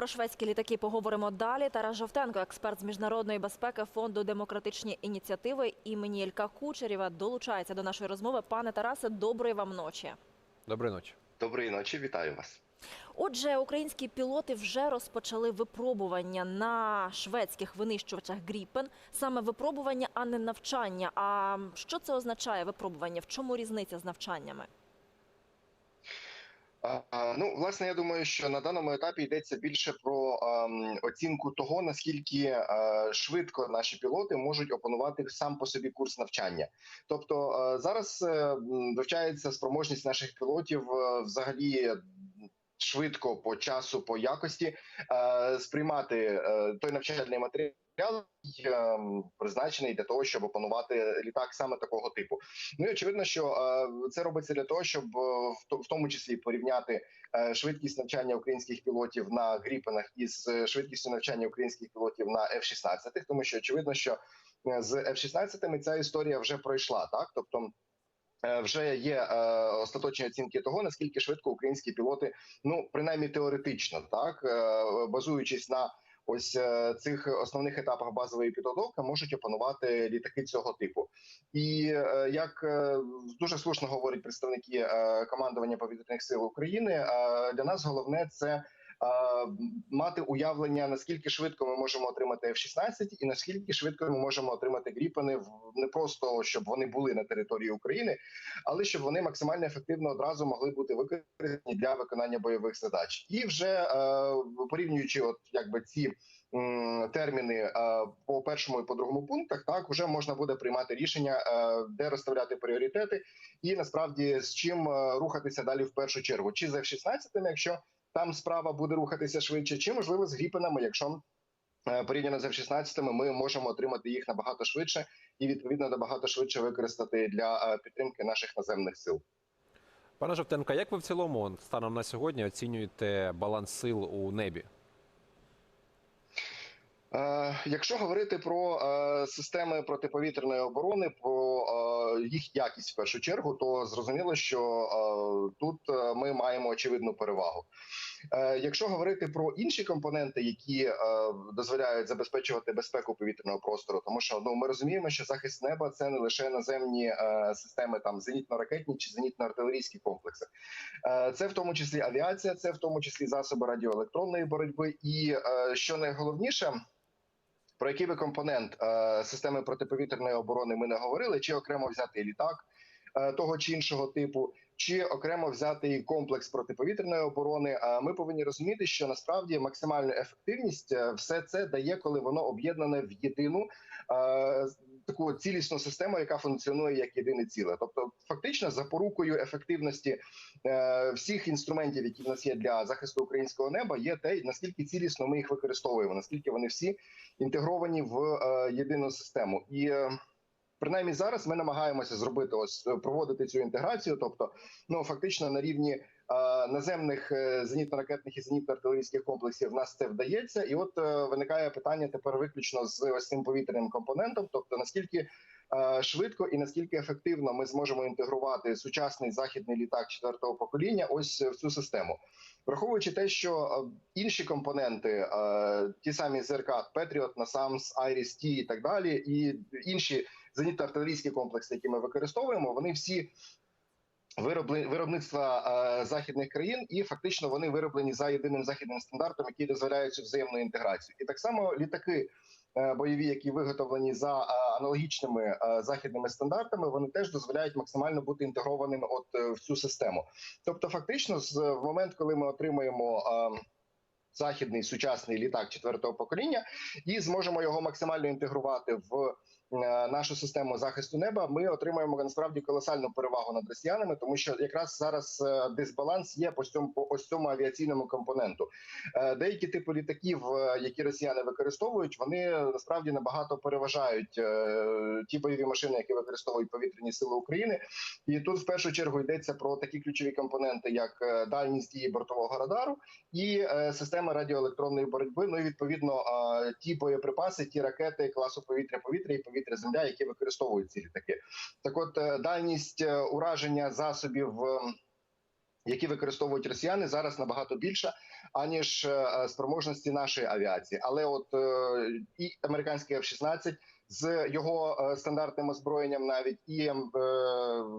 Про шведські літаки поговоримо далі. Тарас Жовтенко, експерт з міжнародної безпеки фонду демократичні ініціативи імені Ілька Кучерєва, долучається до нашої розмови. Пане Тарасе, доброї вам ночі. Доброї ночі. Доброї ночі, вітаю вас. Отже, українські пілоти вже розпочали випробування на шведських винищувачах Гріпен. Саме випробування, а не навчання. А що це означає випробування? В чому різниця з навчаннями? Ну, власне, я думаю, що на даному етапі йдеться більше про ем, оцінку того, наскільки е, швидко наші пілоти можуть опанувати сам по собі курс навчання. Тобто е, зараз е, вивчається спроможність наших пілотів взагалі. Швидко по часу, по якості е, сприймати е, той навчальний матеріал, призначений для того, щоб опанувати літак саме такого типу. Ну і очевидно, що е, це робиться для того, щоб е, в тому числі порівняти е, швидкість навчання українських пілотів на гріпенах із е, швидкістю навчання українських пілотів на F-16, тому що очевидно, що е, з F-16 ця історія вже пройшла, так тобто. е, Вже є е, остаточні оцінки того, наскільки швидко українські пілоти, ну принаймні теоретично, так е, базуючись на ось е, цих основних етапах базової підготовки, можуть опанувати літаки цього типу. І е, як е, дуже слушно говорять представники командування повітряних сил України, для нас головне це мати уявлення наскільки швидко ми можемо отримати F-16 і наскільки швидко ми можемо отримати гріпани не просто щоб вони були на території України, але щоб вони максимально ефективно одразу могли бути використані для виконання бойових задач. І вже е, порівнюючи, от якби ці терміни е, по першому і по другому пунктах, так вже можна буде приймати рішення, е, де розставляти пріоритети, і насправді з чим рухатися далі в першу чергу, чи з F-16, якщо там справа буде рухатися швидше, чи можливо з гріпенами, якщо е, порівняно з F-16 ми можемо отримати їх набагато швидше і відповідно набагато швидше використати для е, підтримки наших наземних сил. Пане Жовтенко, як ви в цілому станом на сьогодні оцінюєте баланс сил у небі? Е, Якщо говорити про е, системи протиповітряної оборони, про е, їх якість в першу чергу, то зрозуміло, що тут ми маємо очевидну перевагу. Якщо говорити про інші компоненти, які дозволяють забезпечувати безпеку повітряного простору, тому що ну ми розуміємо, що захист неба це не лише наземні системи, там зенітно-ракетні чи зенітно-артилерійські комплекси, це в тому числі авіація, це в тому числі засоби радіоелектронної боротьби, і що найголовніше. Про який би компонент е, системи протиповітряної оборони ми не говорили, чи окремо взяти літак е, того чи іншого типу, чи окремо взяти комплекс протиповітряної оборони. А ми повинні розуміти, що насправді максимальну ефективність е, все це дає, коли воно об'єднане в єдину е, таку цілісну систему, яка функціонує як єдине ціле. Тобто, фактично, запорукою ефективності е, всіх інструментів, які в нас є для захисту українського неба, є те, наскільки цілісно ми їх використовуємо, наскільки вони всі інтегровані в е, єдину систему. І е, принаймні зараз ми намагаємося зробити ось е, проводити цю інтеграцію, тобто, ну фактично на рівні наземних е, зенітно-ракетних і зенітно-артилерійських комплексів в нас це вдається, і от е, виникає питання тепер виключно з ось цим повітряним компонентом, тобто наскільки. е, Швидко і наскільки ефективно ми зможемо інтегрувати сучасний західний літак четвертого покоління, ось в цю систему, враховуючи те, що інші компоненти, ті самі ЗРК Петріот, Насамс, Айріс Ті і так далі, і інші зенітно-артилерійські комплекси, які ми використовуємо, вони всі виробництва е, західних країн, і фактично вони вироблені за єдиним західним стандартом, який дозволяє цю взаємну інтеграцію. І так само літаки. е, Бойові, які виготовлені за е, аналогічними західними стандартами, вони теж дозволяють максимально бути інтегрованими от в цю систему. Тобто, фактично, з момент, коли ми отримуємо е, західний сучасний літак четвертого покоління, і зможемо його максимально інтегрувати в нашу систему захисту неба, ми отримаємо насправді колосальну перевагу над росіянами, тому що якраз зараз е, дисбаланс є по цьому по ось цьому авіаційному компоненту. Е, Деякі типи літаків, е, які росіяни використовують, вони насправді набагато переважають е, ті бойові машини, які використовують повітряні сили України. І тут в першу чергу йдеться про такі ключові компоненти, як е, дальність дії бортового радару і е, система радіоелектронної боротьби. Ну і відповідно е, ті боєприпаси, ті ракети класу повітря-повітря і повітря-земля, які використовують ці літаки. Так, от е, дальність е, ураження засобів. е, які використовують росіяни, зараз набагато більша аніж спроможності нашої авіації. Але от і американський F-16 з його стандартним озброєнням, навіть і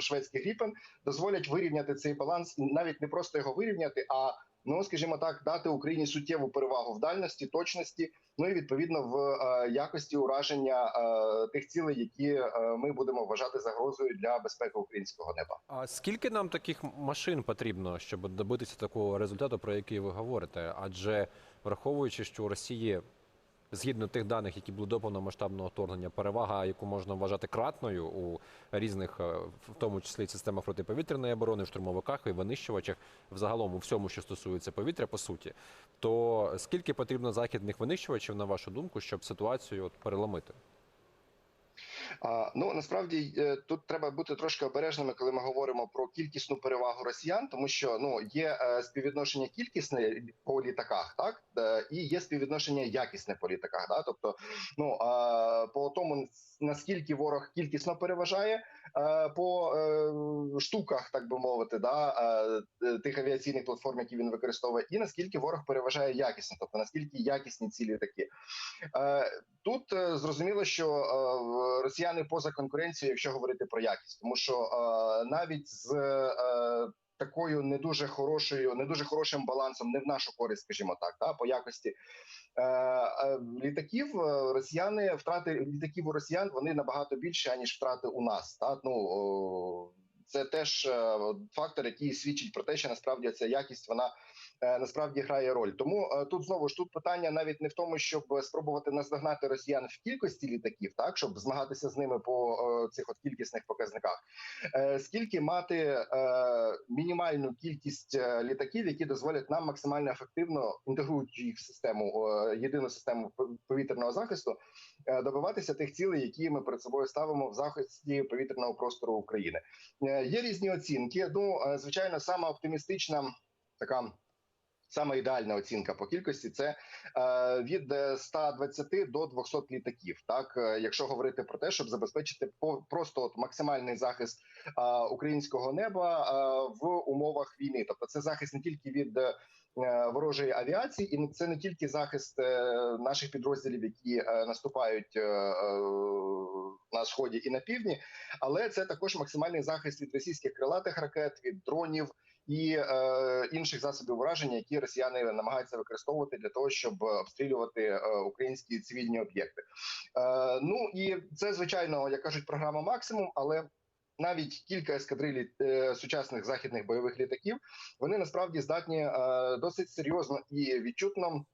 шведський Гріпен дозволять вирівняти цей баланс, навіть не просто його вирівняти, а ну скажімо так, дати Україні суттєву перевагу в дальності, точності, ну і відповідно в е, якості ураження е, тих цілей, які е, ми будемо вважати загрозою для безпеки українського неба. А скільки нам таких машин потрібно, щоб добитися такого результату, про який ви говорите? Адже враховуючи, що у Росії, згідно тих даних, які були до повномасштабного вторгнення, перевага, яку можна вважати кратною у різних, е, в тому числі системах протиповітряної оборони, в штурмовиках і винищувачах, взагалом у всьому, що стосується повітря, по суті, то скільки потрібно західних винищувачів, на вашу думку, щоб ситуацію от переломити? Ну насправді е, тут треба бути трошки обережними, коли ми говоримо про кількісну перевагу росіян, тому що ну є е, співвідношення кількісне по літаках, так е, і є співвідношення якісне по літаках. Да? Тобто, ну по тому наскільки ворог кількісно переважає по штуках, так би мовити, да тих авіаційних платформ, які він використовує, і наскільки ворог переважає якісно, тобто наскільки якісні ці літаки. Тут зрозуміло, що е, росіяни поза конкуренцією, якщо говорити про якість, тому що е, навіть з е, такою не дуже хорошою, не дуже хорошим балансом, не в нашу користь, скажімо так, та по якості е, е, літаків, е, росіяни втрати літаків у росіян вони набагато більше аніж втрати у нас. Та ну о, це теж е, фактор, який свідчить про те, що насправді ця якість вона насправді грає роль. Тому е, тут знову ж тут питання навіть не в тому, щоб спробувати наздогнати росіян в кількості літаків, так щоб змагатися з ними по е, цих от кількісних показниках, е, скільки мати е, мінімальну кількість е, літаків, які дозволять нам максимально ефективно інтегруючи їх в систему е, єдину систему повітряного захисту, е, добиватися тих цілей, які ми перед собою ставимо в захисті повітряного простору України. Е, Є різні оцінки. Ну, е, звичайно, сама оптимістична така. Саме ідеальна оцінка по кількості це е, від е, 120 до 200 літаків. Так, Е, якщо говорити про те, щоб забезпечити по просто от максимальний захист е, українського неба е, в умовах війни, тобто це захист не тільки від е, ворожої авіації, і це не тільки захист е, наших підрозділів, які е, наступають е, е, на сході і на півдні, але це також максимальний захист від російських крилатих ракет, від дронів і е, інших засобів ураження, які росіяни намагаються використовувати для того, щоб обстрілювати е, українські цивільні об'єкти. Е, ну і це звичайно, як кажуть, програма максимум, але навіть кілька ескадрилій е, сучасних західних бойових літаків вони насправді здатні е, досить серйозно і відчутно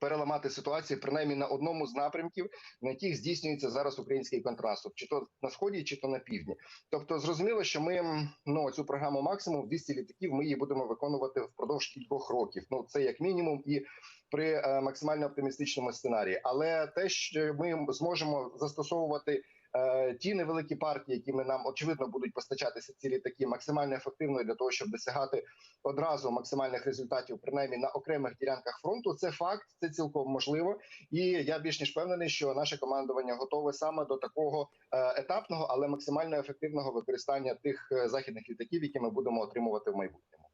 переламати ситуацію принаймні на одному з напрямків, на яких здійснюється зараз український контрнаступ, чи то на сході, чи то на півдні. Тобто, зрозуміло, що ми ну цю програму максимум 200 літаків. Ми її будемо виконувати впродовж кількох років. Ну це як мінімум, і при е, максимально оптимістичному сценарії. Але те, що ми зможемо застосовувати. Е, Ті невеликі партії, якими нам очевидно будуть постачатися ці літаки, максимально ефективно для того, щоб досягати одразу максимальних результатів, принаймні на окремих ділянках фронту. Це факт, це цілком можливо. І я більш ніж впевнений, що наше командування готове саме до такого е, етапного, але максимально ефективного використання тих е, західних літаків, які ми будемо отримувати в майбутньому.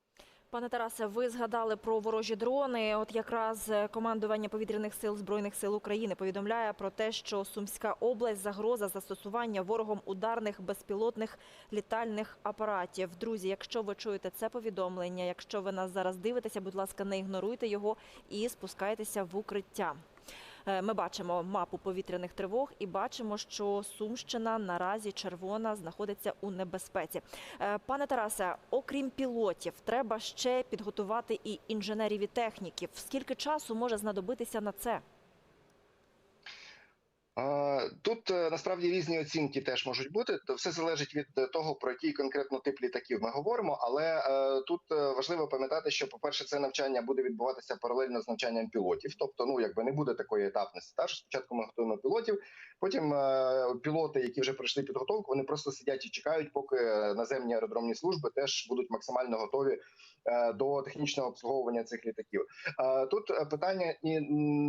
Пане Тарасе, ви згадали про ворожі дрони. От якраз е, командування повітряних сил збройних сил України повідомляє про те, що Сумська область загроза застосування ворогом ударних безпілотних літальних апаратів. Друзі, якщо ви чуєте це повідомлення, якщо ви нас зараз дивитеся, будь ласка, не ігноруйте його і спускайтеся в укриття. Е, Ми бачимо мапу повітряних тривог і бачимо, що Сумщина наразі червона знаходиться у небезпеці. Е, Пане Тарасе, окрім пілотів, треба ще підготувати і інженерів і техніків. Скільки часу може знадобитися на це? Тут е, насправді різні оцінки теж можуть бути. Все залежить від е, того, про який конкретно тип літаків ми говоримо. Але е, тут важливо пам'ятати, що, по-перше, це навчання буде відбуватися паралельно з навчанням пілотів. Тобто, ну якби не буде такої етапності. Та що спочатку ми готуємо пілотів, потім пілоти, які вже пройшли підготовку, вони просто сидять і чекають, поки наземні аеродромні служби теж будуть максимально готові до технічного обслуговування цих літаків. Е, Тут е, питання і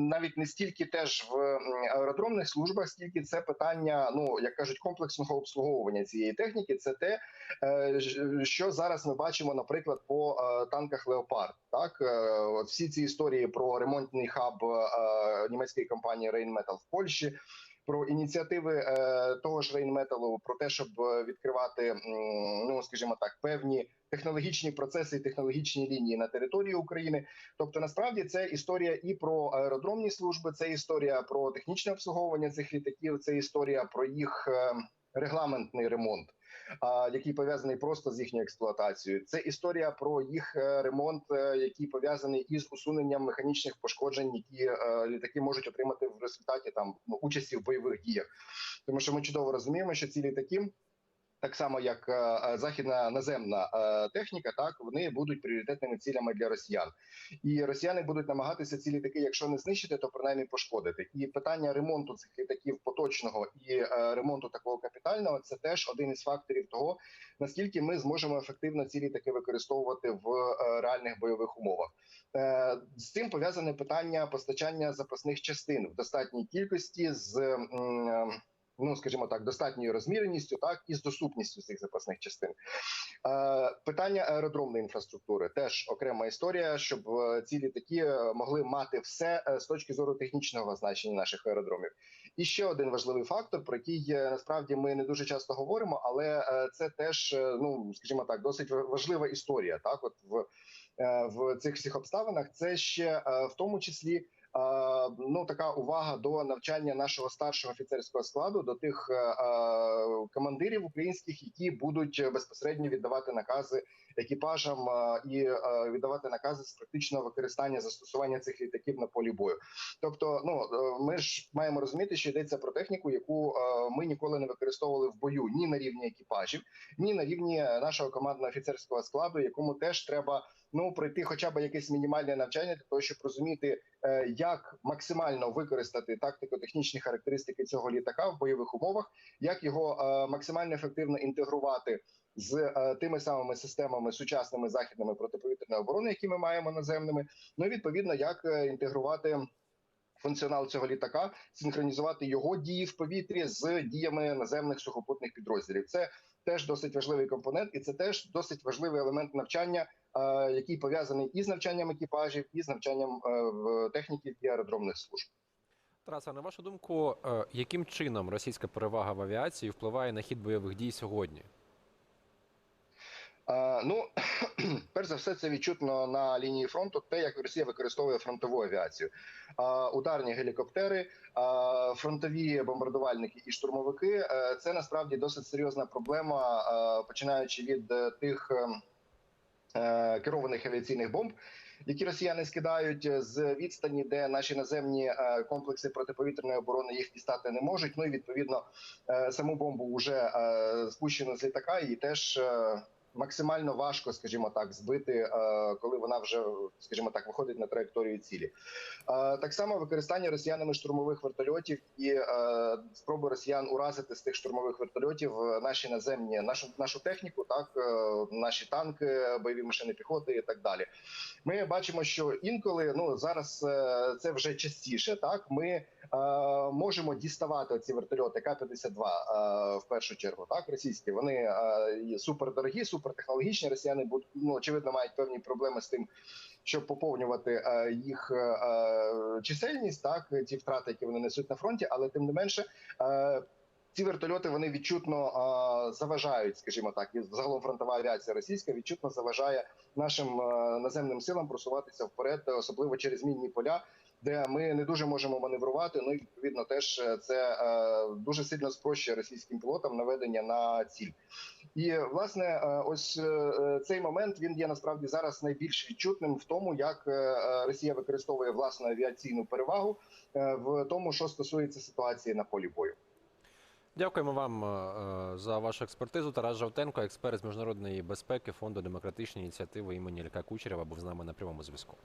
навіть не стільки теж в аеродромних службах, скільки це питання, ну як кажуть, комплексного обслуговування цієї техніки. Це те, е, що зараз ми бачимо, наприклад, по е, танках Леопард. Так, Е, от всі ці історії про ремонтний хаб е, німецької компанії Rheinmetall в Польщі. Про ініціативи е, того ж Рейнметалу, про те, щоб е, відкривати, ну скажімо так, певні технологічні процеси і технологічні лінії на території України. Тобто, насправді це історія і про аеродромні служби, це історія про технічне обслуговування цих літаків, це історія про їх е, регламентний ремонт. Який пов'язаний просто з їхньою експлуатацією, це історія про їх е, ремонт, е, який пов'язаний із усуненням механічних пошкоджень, які е, літаки можуть отримати в результаті там ну, участі в бойових діях. Тому що ми чудово розуміємо, що ці літаки так само як е, е, західна наземна е, техніка, так вони будуть пріоритетними цілями для росіян, і росіяни будуть намагатися ці літаки, якщо не знищити, то принаймні пошкодити. І питання ремонту цих літаків поточного і ремонту такого капітального це теж один із факторів того, наскільки ми зможемо ефективно ці літаки використовувати в реальних бойових умовах. З цим пов'язане питання постачання запасних частин в достатній кількості з. Ну, скажімо так, достатньою розміреністю, так і з доступністю цих запасних частин. Е, питання аеродромної інфраструктури теж окрема історія, щоб е, ці літаки е, могли мати все е, з точки зору технічного значення наших аеродромів. І ще один важливий фактор, про який насправді ми не дуже часто говоримо, але це теж, ну скажімо так, досить важлива історія. Так, от в, в цих всіх обставинах, це ще в тому числі. Ну, така увага до навчання нашого старшого офіцерського складу, до тих е, е, командирів українських, які будуть безпосередньо віддавати накази екіпажам е, і віддавати накази з практичного використання застосування цих літаків на полі бою. Тобто, ну ми ж маємо розуміти, що йдеться про техніку, яку ми ніколи не використовували в бою ні на рівні екіпажів, ні на рівні нашого командного офіцерського складу, якому теж треба ну пройти хоча б якесь мінімальне навчання для того, щоб розуміти, е, як максимально використати тактико-технічні характеристики цього літака в бойових умовах, як його е, максимально ефективно інтегрувати з е, тими самими системами сучасними західними протиповітряної оборони, які ми маємо наземними. Ну і відповідно, як інтегрувати. Функціонал цього літака синхронізувати його дії в повітрі з діями наземних сухопутних підрозділів. Це теж досить важливий компонент, і це теж досить важливий елемент навчання, який пов'язаний і з навчанням екіпажів, і з навчанням е, в техніків і аеродромних служб. Тарасе, на вашу думку, е, яким чином російська перевага в авіації впливає на хід бойових дій сьогодні? Е, Ну, перш за все, це відчутно на лінії фронту, те, як Росія використовує фронтову авіацію. Е, Ударні гелікоптери, е, фронтові бомбардувальники і штурмовики е, це насправді досить серйозна проблема, е, починаючи від е, тих е, е, керованих авіаційних бомб. Які росіяни скидають е, з відстані, де наші наземні е, комплекси протиповітряної оборони їх дістати не можуть. Ну і відповідно е, саму бомбу вже е, спущено з літака, і теж е, максимально важко, скажімо так, збити, е, коли вона вже, скажімо так, виходить на траєкторію цілі. Е, Так само використання росіянами штурмових вертольотів і е, спроби росіян уразити з тих штурмових вертольотів наші наземні, нашу нашу техніку, так наші танки, бойові машини піхоти і так далі. Ми бачимо, що інколи ну зараз це вже частіше. Так ми можемо діставати ці вертольоти К-52 е, в першу чергу. Так, російські вони е, є супертехнологічні. Росіяни будуть ну, очевидно мають певні проблеми з тим, щоб поповнювати е, їх е, е, чисельність, так ті втрати, які вони несуть на фронті, але тим не менше. Ці вертольоти вони відчутно е, заважають, скажімо так, і загалом фронтова авіація російська відчутно заважає нашим е, наземним силам просуватися вперед, особливо через мінні поля, де ми не дуже можемо маневрувати. Ну і відповідно теж е, це е, дуже сильно спрощує російським пілотам наведення на ціль. І власне, е, ось цей момент він є насправді зараз найбільш відчутним в тому, як Росія використовує власну авіаційну перевагу в тому, що стосується ситуації на полі бою. Дякуємо вам за вашу експертизу. Тарас Жовтенко, експерт з міжнародної безпеки фонду демократичної ініціативи імені Ілька Кучерєва, був з нами на прямому зв'язку.